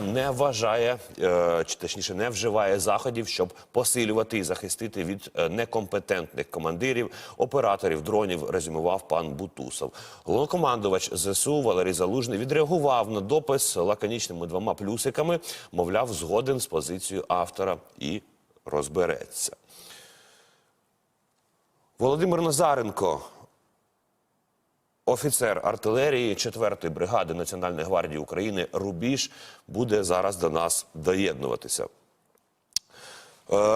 не вважає, е, чи точніше не вживає заходів, щоб посилювати і захистити від е, некомпетентних командирів, операторів дронів, резюмував пан Бутусов. Головнокомандувач ЗСУ Валерій Залужний відреагував на допис лаконічними двома плюсиками, мовляв, згоден з позицією автора і розбереться. Володимир Назаренко, Офіцер артилерії 4-ї бригади Національної гвардії України Рубіж буде зараз до нас доєднуватися. Е,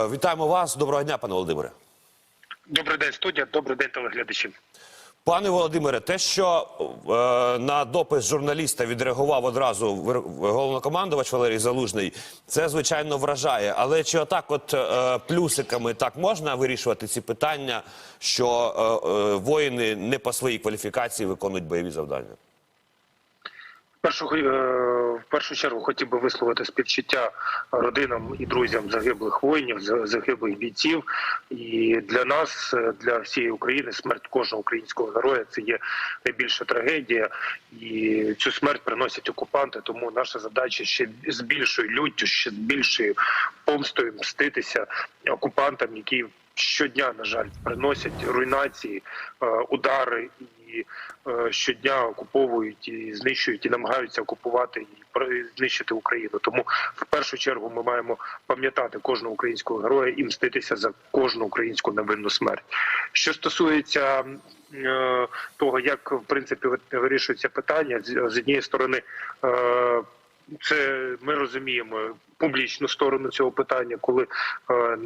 вітаємо вас. Доброго дня, пане Володимире. Добрий день, студія. Добрий день, телеглядачі. Пане Володимире, те, що е, на допис журналіста відреагував одразу головнокомандувач Валерій Залужний, це звичайно вражає. Але чи отак, от е, плюсиками, так можна вирішувати ці питання, що е, е, воїни не по своїй кваліфікації виконують бойові завдання? Першу, е, в першу чергу хотів би висловити співчуття родинам і друзям загиблих воїнів, за- загиблих бійців. І для нас, е, для всієї України, смерть кожного українського героя це є найбільша трагедія, і цю смерть приносять окупанти. Тому наша задача ще з більшою люттю, ще з більшою помстою мститися окупантам, які щодня, на жаль, приносять руйнації, е, удари і е, щодня окуповують і знищують і намагаються окупувати і знищити Україну. Тому в першу чергу ми маємо пам'ятати кожного українського героя і мститися за кожну українську невинну смерть. Що стосується е, того, як в принципі вирішується питання, з з однієї сторони. Це ми розуміємо публічну сторону цього питання, коли е,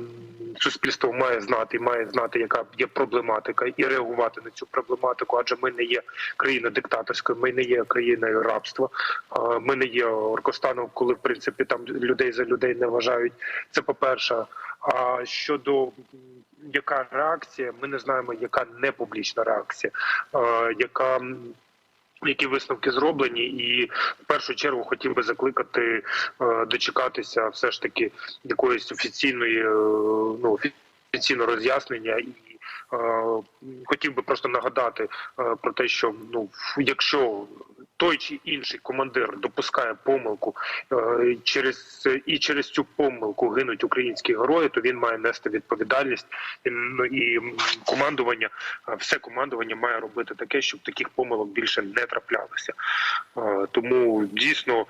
суспільство має знати, має знати, яка є проблематика, і реагувати на цю проблематику. Адже ми не є країною диктаторською, ми не є країною рабства, е, ми не є Оркостаном, коли в принципі там людей за людей не вважають. Це по перше. А щодо яка реакція, ми не знаємо, яка не публічна реакція, е, яка які висновки зроблені, і в першу чергу хотів би закликати е, дочекатися все ж таки якоїсь офіційної е, ну офіційного роз'яснення і. е, Хотів би просто нагадати про те, що ну якщо той чи інший командир допускає помилку е, через і через цю помилку гинуть українські герої, то він має нести відповідальність і, ну, і командування, е, все командування має робити таке, щоб таких помилок більше не траплялося. Е, Тому дійсно,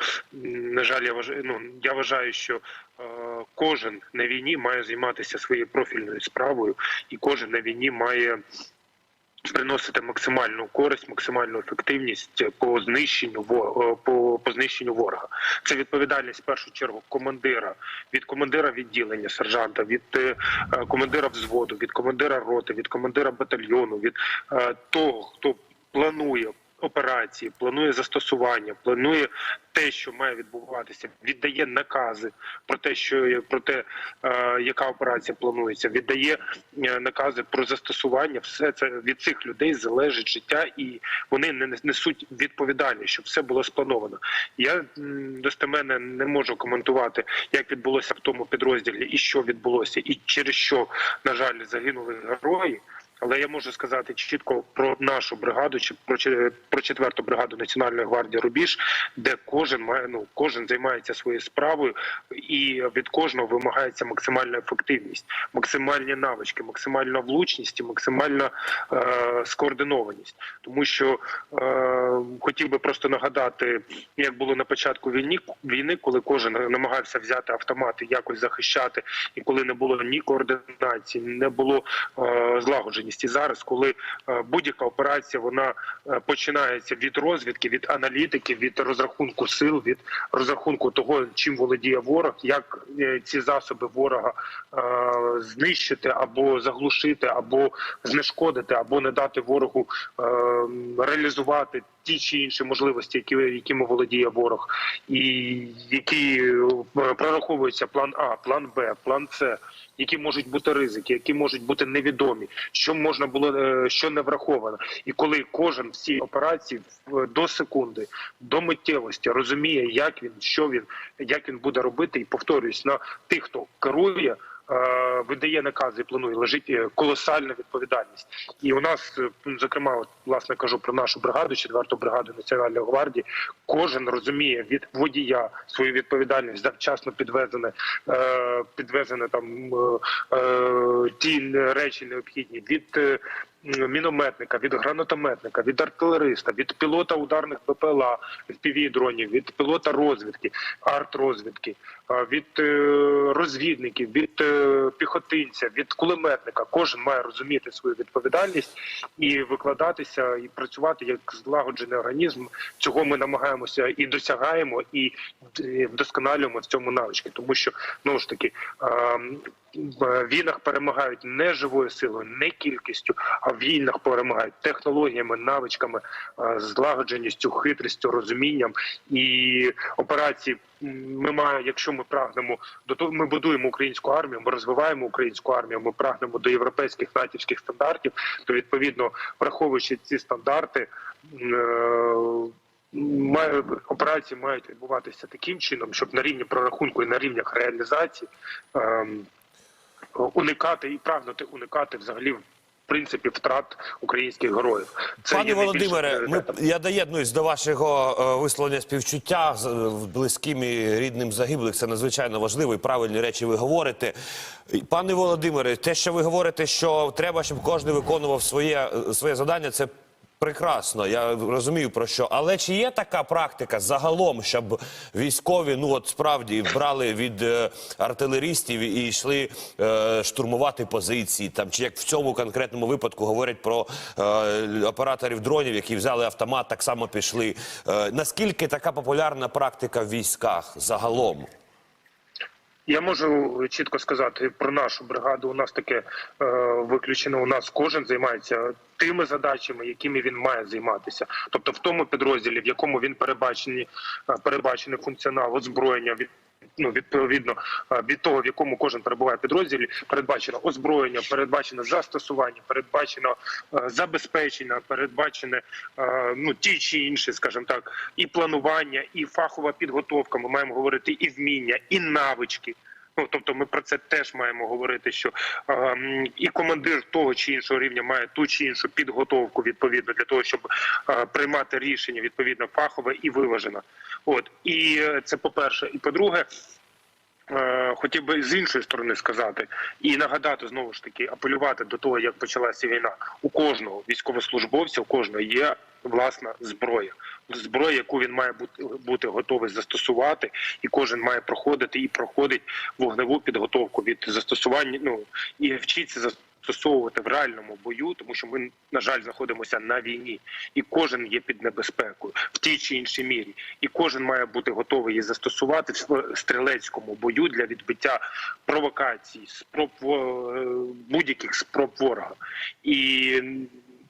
на жаль, я вважаю, ну я вважаю, що кожен на війні має займатися своєю профільною справою, і кожен на війні має. Приносити максимальну користь, максимальну ефективність по знищенню е, по, по знищенню ворога. Це відповідальність в першу чергу командира від командира відділення, сержанта, від е, командира взводу, від командира роти, від командира батальйону, від е, того, хто планує операції, планує застосування, планує те, що має відбуватися, віддає накази про те, що про те, е, яка операція планується, віддає е, накази про застосування. Все це від цих людей залежить життя, і вони не несуть відповідальність, щоб все було сплановано. Я достеменно не можу коментувати, як відбулося в тому підрозділі і що відбулося, і через що на жаль загинули герої. Але я можу сказати чітко про нашу бригаду, чи про че- четверту бригаду Національної гвардії Рубіж, де кожен має ну кожен займається своєю справою, і від кожного вимагається максимальна ефективність, максимальні навички, максимальна влучність і максимальна е, скоординованість. Тому що е, хотів би просто нагадати, як було на початку війни, війни, коли кожен намагався взяти автомат і якось захищати, і коли не було ні координації, не було е, злагодженості. І зараз, коли е, будь-яка операція вона е, починається від розвідки, від аналітики, від розрахунку сил, від розрахунку того, чим володіє ворог, як е, ці засоби ворога знищити або заглушити, або знешкодити, або не дати ворогу реалізувати ті чи інші можливості, які якими володіє ворог, і які прораховуються план А, план Б, план С, які можуть бути ризики, які можуть бути невідомі, що можна було е, що не враховано, і коли кожен всі операції до секунди, до миттєвості розуміє, як він, що він, як він буде робити, і повторююсь на тих, хто керує. Е, видає накази і планує, лежить е, колосальна відповідальність. І у нас, е, зокрема, власне кажу про нашу бригаду, 4-ту бригаду Національної гвардії. Кожен розуміє від водія свою відповідальність за вчасно підвезене, підвезене там ті речі необхідні від. Мінометника, від гранатометника, від артилериста, від пілота ударних БПЛА, від дронів, від пілота розвідки, арт-розвідки, а, від е, розвідників, від е, піхотинця, від кулеметника. Кожен має розуміти свою відповідальність і викладатися, і працювати як злагоджений організм. Цього ми намагаємося і досягаємо, і е, вдосконалюємо в цьому навички, тому що знову ж таки. в війнах перемагають не живою силою, не кількістю, а в війнах перемагають технологіями, навичками, е, злагодженістю, хитрістю, розумінням і операції. Ми маємо, якщо ми прагнемо до того, ми будуємо українську армію, ми розвиваємо українську армію. Ми прагнемо до європейських натівських стандартів. То відповідно, враховуючи ці стандарти. е, Має операції мають відбуватися таким чином, щоб на рівні прорахунку і на рівнях реалізації ем, уникати і прагнути уникати взагалі принципі втрат українських героїв. Це Пане Володимире, ми, я доєднуюсь до вашого е, висловлення співчуття з е, близьким і рідним загиблих. Це надзвичайно важливо і правильні речі ви говорите. Пане Володимире, те, що ви говорите, що треба, щоб кожен виконував своє, е, своє завдання, це. Прекрасно, я розумію про що. Але чи є така практика загалом, щоб військові ну от справді брали від е, артилерістів і йшли е, штурмувати позиції? Там чи як в цьому конкретному випадку говорять про е, операторів дронів, які взяли автомат, так само пішли. Е, наскільки така популярна практика в військах загалом? Я можу чітко сказати про нашу бригаду. У нас таке е, виключено. У нас кожен займається тими задачами, якими він має займатися. Тобто, в тому підрозділі, в якому він перебачений, е, перебачений функціонал озброєння від. Ну, відповідно е, від того, в якому кожен перебуває підрозділі, передбачено озброєння, передбачено застосування, передбачено е, забезпечення, передбачене е, ну ті чи інші, скажімо так, і планування, і фахова підготовка. Ми маємо говорити і вміння, і навички. Ну, тобто, ми про це теж маємо говорити, що і командир того чи іншого рівня має ту чи іншу підготовку відповідно для того, щоб приймати рішення відповідно фахове і виважено. От і це по перше, і по-друге. Хотів би з іншої сторони сказати і нагадати знову ж таки апелювати до того, як почалася війна. У кожного військовослужбовця, у кожного є власна зброя, зброя, яку він має бути, бути готовий застосувати, і кожен має проходити і проходить вогневу підготовку від застосування. Ну і вчиться застосовувати в реальному бою, тому що ми на жаль знаходимося на війні, і кожен є під небезпекою в тій чи іншій мірі, і кожен має бути готовий її застосувати в стрілецькому бою для відбиття провокацій, спроб е, будь-яких спроб ворога. І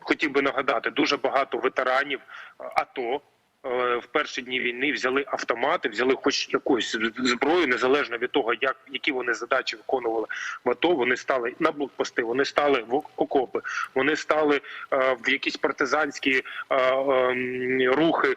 хотів би нагадати, дуже багато ветеранів АТО. Е, В перші дні війни взяли автомати, взяли хоч якусь зброю, незалежно від того, як які вони задачі виконували в АТО. Вони стали на блокпости, вони стали в окопи, вони стали е, в якісь партизанські е, е, рухи е,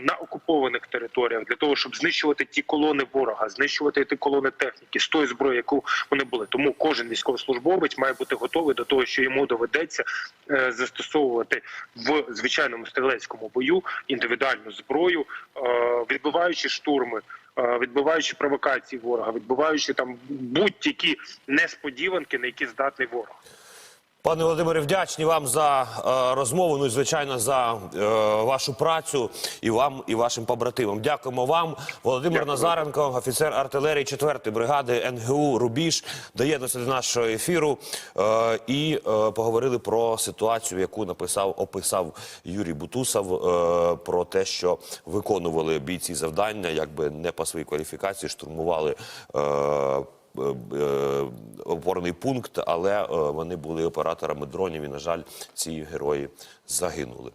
на окупованих територіях для того, щоб знищувати ті колони ворога, знищувати ті колони техніки з тої зброї, яку вони були. Тому кожен військовослужбовець має бути готовий до того, що йому доведеться е, застосовувати в звичайному стрілецькому бою індивідуальну зброю, е, відбиваючи штурми. е, Відбиваючи провокації ворога, відбиваючи там будь-які несподіванки, на які здатний ворог. Пане Володимире, вдячні вам за е, розмову. Ну і звичайно за е, вашу працю і вам, і вашим побратимам. Дякуємо вам. Володимир Дякую. Назаренко, офіцер артилерії 4-ї бригади НГУ Рубіж, доєднався до нашого ефіру е, і е, поговорили про ситуацію, яку написав, описав Юрій Бутусов, е, про те, що виконували бійці завдання, якби не по своїй кваліфікації, штурмували. Е, опорний пункт, але е, вони були операторами дронів. І на жаль, ці герої загинули.